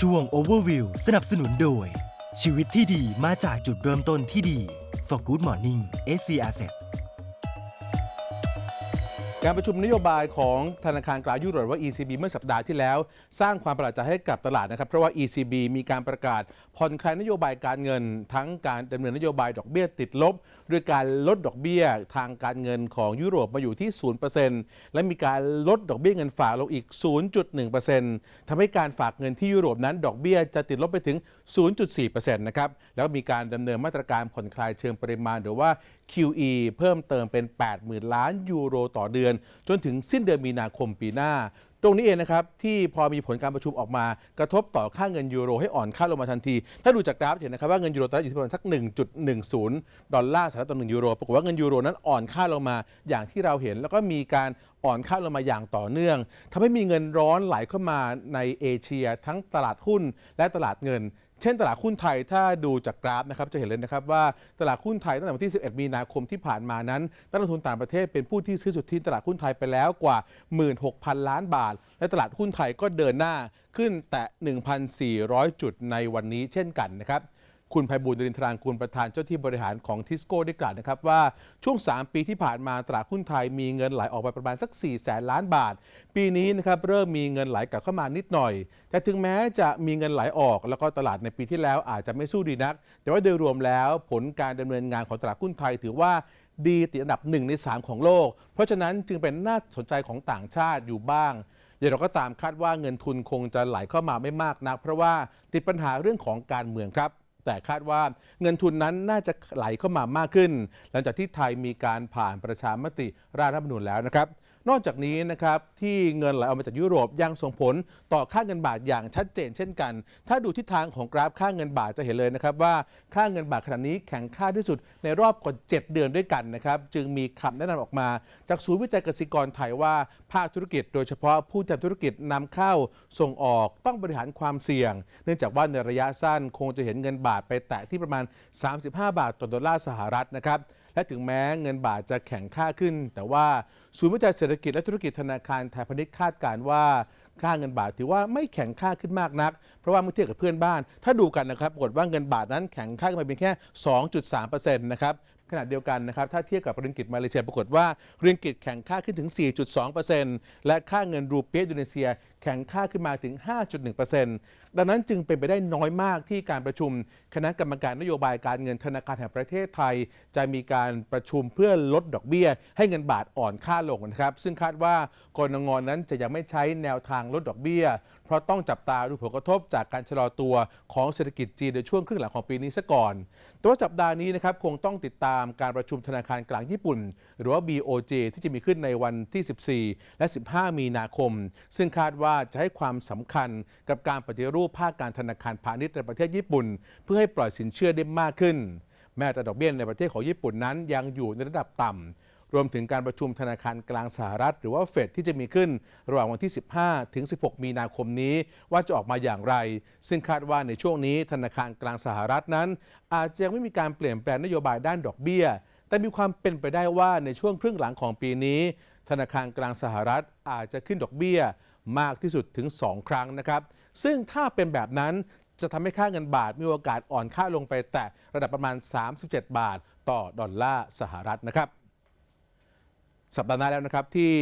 ช่วง Overview สนับสนุนโดย ชีวิตที่ดีมาจากจุดเริ่มต้นที่ดี For Good Morning SC Asset การประชุมนโยบายของธนาคารกลางยุโรปว่า ECB เมื่อสัปดาห์ที่แล้ว สร้างความประหลาดใจให้กับตลาดนะครับ เพราะว่า ECB มีการประกาศผ่อนคลายนโยบายการเงิน ทั้งการดำเนินนโยบายดอกเบี้ยติดลบ ด้วยการลดดอกเบี้ยทางการเงินของยุโรปมาอยู่ที่ 0%และมีการลดดอกเบี้ยเงินฝากลงอีก 0.1%ทำให้การฝากเงินที่ยุโรปนั้นดอกเบี้ยจะติดลบไปถึง 0.4%นะครับแล้วก็มีการดำเนินมาตรการผ่อนคลายเชิงปริมาณ หรือว่า QE เพิ่มเติมเป็น 80,000 ล้านยูโรต่อเดือน จนถึงสิ้นเดือนมีนาคมปีหน้า ตรงนี้เองนะครับ ที่พอมีผลการประชุมออกมา กระทบต่อค่าเงินยูโรให้อ่อนค่าลงมาทันที ถ้าดูจากกราฟเห็นนะครับว่าเงินยูโรตอนนี้อยู่ที่ประมาณสัก 1.10 ดอลลาร์สหรัฐต่อ1ยูโรปรากฏว่าเงินยูโรนั้นอ่อนค่าลงมาอย่างที่เราเห็น แล้วก็มีการอ่อนค่าลงมาอย่างต่อเนื่องทำให้มีเงินร้อนไหลเข้ามาในเอเชีย ทั้งตลาดหุ้นและตลาดเงิน เช่นตลาดหุ้นไทยถ้าดูจากกราฟนะครับจะเห็นเลยนะครับว่าตลาดหุ้นไทยตั้งแต่วันที่ 11 มีนาคมที่ผ่านมานั้นนักลงทุนต่างประเทศเป็นผู้ที่ซื้อสุทธิตลาดหุ้นไทยไปแล้วกว่า 16,000 ล้านบาท และตลาดหุ้นไทยก็เดินหน้าขึ้นแต่ 1,400 จุดในวันนี้เช่นกันนะครับ คุณไพบูลย์ดรินทรางกูลประธานเจ้าที่บริหารของทิสโก้ได้กล่าวนะครับว่าช่วง 3 ปีที่ผ่านมาตลาดหุ้นไทยมีเงินไหลออกไปประมาณสัก4แสนล้านบาท ปีนี้นะครับเริ่มมีเงินไหลกลับเข้ามานิดหน่อย แต่ถึงแม้จะมีเงินไหลออก แล้วก็ตลาดในปีที่แล้วอาจจะไม่สู้ดีนัก แต่ว่าโดยรวมแล้วผลการดำเนินงานของตลาดหุ้นไทยถือว่าดีติดอันดับ 1 ใน 3 ของโลก เพราะฉะนั้นจึงเป็นน่าสนใจของต่างชาติอยู่บ้างเดี๋ยวเราก็ตามคาดว่าเงินทุนคงจะไหลเข้ามาไม่มากนัก เพราะว่าติดปัญหาเรื่องของการเมืองครับ แต่คาดว่าเงินทุนนั้นน่าจะไหลเข้ามามากขึ้น หลังจากที่ไทยมีการผ่านประชามติร่างรัฐธรรมนูญแล้วนะครับ นอกจากนี้นะครับที่เงินไหลออกมาจากยุโรปยังส่งผลต่อค่าเงินบาทอย่างชัดเจนเช่นกัน ถ้าดูทิศทางของกราฟค่าเงินบาทจะเห็นเลยนะครับว่าค่าเงินบาทขณะนี้แข็งค่าที่สุดในรอบกว่า 7 เดือนด้วยกันนะครับจึงมีคำแนะนำออกมา จากศูนย์วิจัยเกษตรกรไทยว่าภาคธุรกิจ โดยเฉพาะผู้ทำธุรกิจนำเข้าส่งออกต้องบริหารความเสี่ยง เนื่องจากว่าในระยะสั้นคงจะเห็นเงินบาทไปแตะที่ประมาณ 35 บาทต่อดอลลาร์สหรัฐนะครับ และถึงแม้เงินบาทจะแข็งค่าขึ้น แต่ว่าศูนย์วิจัยเศรษฐกิจและธุรกิจธนาคารไทยพาณิชย์คาดการณ์ว่าค่าเงินบาทถือว่าไม่แข็งค่าขึ้นมากนัก เพราะว่าเมื่อเทียบกับเพื่อนบ้าน ถ้าดูกันนะครับปรากฏว่าเงินบาทนั้นแข็งค่าขึ้นมาเพียงแค่ 2.3%นะครับขณะเดียวกันนะครับถ้าเทียบกับริงกิตมาเลเซียปรากฏว่าริงกิตแข็งค่าขึ้นถึง 4.2%และค่าเงินรูเปียอินโดนีเซีย แข็งค่าขึ้นมาถึง 5.1%ดังนั้นจึงเป็นไปได้น้อยมากที่การประชุม คณะกรรมการนโยบายการเงินธนาคารแห่งประเทศไทย จะมีการประชุมเพื่อลดดอกเบี้ย ให้เงินบาทอ่อนค่าลงนะครับ ซึ่งคาดว่ากรงงนั้นจะยังไม่ใช้แนวทางลดดอกเบี้ย เพราะต้องจับตาดูผลกระทบจากการชะลอตัวของเศรษฐกิจจีนในช่วงครึ่งหลังของปีนี้ซะก่อน แต่ว่าสัปดาห์นี้นะครับคงต้องติดตามการประชุมธนาคารกลางญี่ปุ่น หรือว่า BOJ ที่จะมีขึ้นในวันที่ 14 และ 15 มีนาคม ซึ่งคาดว่าาจะให้ความสำคัญกับการปฏิรูปภาคการธนาคารพาณิชย์ในประเทศญี่ปุ่น เพื่อให้ปล่อยสินเชื่อได้มากขึ้น แม้แต่ดอกเบี้ยในประเทศของญี่ปุ่นนั้นยังอยู่ในระดับต่ำรวมถึงการประชุมธนาคารกลางสหรัฐ หรือว่าเฟดที่จะมีขึ้นระหว่างวันที่ 15 ถึง 16 มีนาคมนี้ ว่าจะออกมาอย่างไร ซึ่งคาดว่าในช่วงนี้ธนาคารกลางสหรัฐนั้น อาจจะยังไม่มีการเปลี่ยนแปลงนโยบายด้านดอกเบี้ย แต่มีความเป็นไปได้ว่าในช่วงครึ่งหลังของปีนี้ ธนาคารกลางสหรัฐอาจจะขึ้นดอกเบี้ย มากที่สุดถึง 2 ครั้งนะครับ ซึ่งถ้าเป็นแบบนั้นจะทำให้ค่าเงินบาทมีโอกาสอ่อนค่าลงไปแต่ระดับประมาณ 37 บาท ต่อดอลลาร์สหรัฐนะครับ สัปดาห์หน้าแล้วนะครับ ที่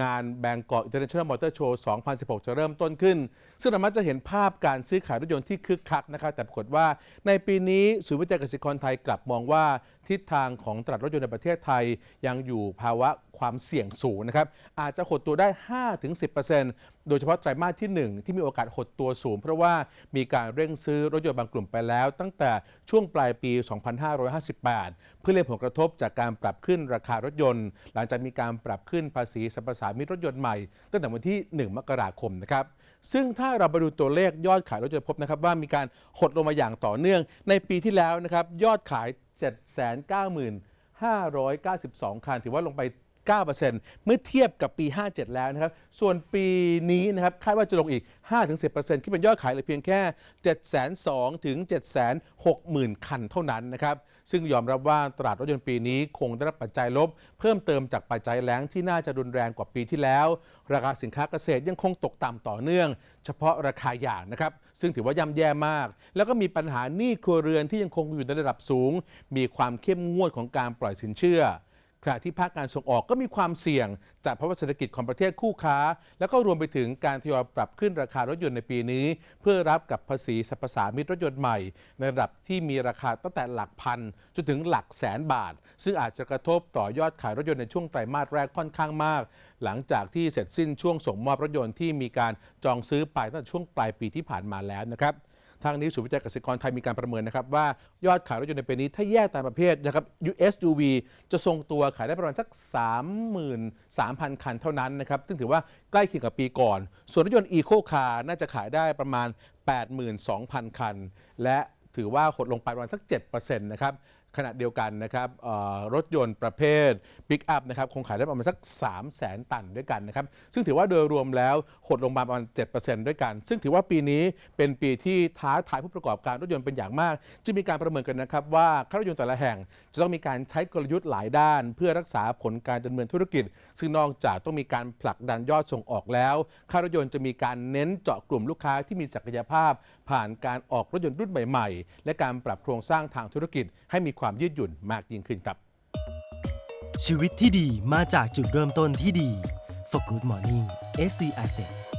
งาน Bangkok International Motor Show 2016 จะเริ่มต้นขึ้น ซึ่งเรามักจะเห็นภาพการซื้อขายรถยนต์ที่คึกคักนะครับ แต่ปรากฏว่าในปีนี้ศูนย์วิจัยเกษตรกรไทยกลับมองว่า ทิศทางของตลาดรถยนต์ในประเทศไทยยังอยู่ภาวะ ความเสี่ยงสูงนะครับอาจจะหดตัวได้ 5-10%โดยเฉพาะไตรมาสที่ 1 ที่มีโอกาสหดตัวสูง เพราะว่ามีการเร่งซื้อรถยนต์บางกลุ่มไปแล้ว ตั้งแต่ช่วงปลายปี 2558 เพื่อเลี่ยงผลกระทบจากการปรับขึ้นราคารถยนต์ หลังจากมีการปรับขึ้นภาษีสรรพสามิตรถยนต์ใหม่ตั้งแต่วันที่ 1 มกราคมนะครับซึ่งถ้าเราไปดูตัวเลขยอดขายรถยนต์พบนะครับว่ามีการหดลงมาอย่างต่อเนื่อง ในปีที่แล้วนะครับยอดขาย 7 9 5 9 2 คัน ถือว่าลงไป 9%เมื่อเทียบกับปี 57 แล้วนะครับ ส่วนปีนี้นะครับคาดว่าจะลงอีก 5-10%คิดเป็นยอดขายเหลือเพียงแค่ 702ถึง760,000 คันเท่านั้นนะครับ ซึ่งยอมรับว่าตลาดรถยนต์ปีนี้คงได้รับปัจจัยลบ เพิ่มเติมจากปัจจัยแล้งที่น่าจะรุนแรงกว่าปีที่แล้ว ราคาสินค้าเกษตรยังคงตกต่ำต่อเนื่อง เฉพาะราคาหย่างนะครับ ซึ่งถือว่าย่ำแย่มาก แล้วก็มีปัญหาหนี้ครัวเรือนที่ยังคงอยู่ในระดับสูง มีความเข้มงวดของการปล่อยสินเชื่อ ขณะที่ภาคการส่งออกก็มีความเสี่ยง จากภาวะเศรษฐกิจของประเทศคู่ค้า แล้วก็รวมไปถึงการทยอยปรับขึ้นราคารถยนต์ในปีนี้ เพื่อรับกับภาษีสรรพสามิตรถยนต์ใหม่ ในระดับที่มีราคาตั้งแต่หลักพันจนถึงหลักแสนบาท ซึ่งอาจจะกระทบต่อยอดขายรถยนต์ในช่วงไตรมาสแรกค่อนข้างมาก หลังจากที่เสร็จสิ้นช่วงส่งมอบรถยนต์ที่มีการจองซื้อไปตั้งแต่ช่วงปลายปีที่ผ่านมาแล้วนะครับ ทางนี้ศูนย์วิจัยเกษตรกรไทยมีการประเมินนะครับว่ายอดขายรถยนต์ในปีนี้ถ้าแยกตามประเภทนะครับ USUV จะทรงตัวขายได้ประมาณสัก 33,000 คันเท่านั้นนะครับซึ่งถือว่าใกล้เคียงกับปีก่อน ส่วนรถยนต์ Eco Car น่าจะขายได้ประมาณ 82,000 คัน และถือว่าหดลงไปประมาณสัก 7%นะครับ ขณะเดียวกันนะครับรถยนต์ประเภทปิกอัพนะครับคงขายได้ประมาณสัก 3 0 0แสนตันด้วยกันนะครับ ซึ่งถือว่าโดยรวมแล้วหดลงมาประมาณ 7%ด้วยกัน ซึ่งถือว่าปีนี้เป็นปีที่ท้าทายผู้ประกอบการรถยนต์เป็นอย่างมาก จึงมีการประเมินกันนะครับว่าค่ารถยนต์แต่ละแห่ง จะต้องมีการใช้กลยุทธ์หลายด้าน เพื่อรักษาผลการดำเนินธุรกิจ ซึ่งนอกจากต้องมีการผลักดันยอดส่งออกแล้วค่ารถยนต์จะมีการเน้นเจาะกลุ่มลูกค้าที่มีศักยภาพ ผ่านการออกรถยนต์รุ่นใหม่ ๆ และการปรับโครงสร้างทางธุรกิจให้มีความยืดหยุ่นมากยิ่งขึ้นครับ ชีวิตที่ดีมาจากจุดเริ่มต้นที่ดี For Good Morning SC Asset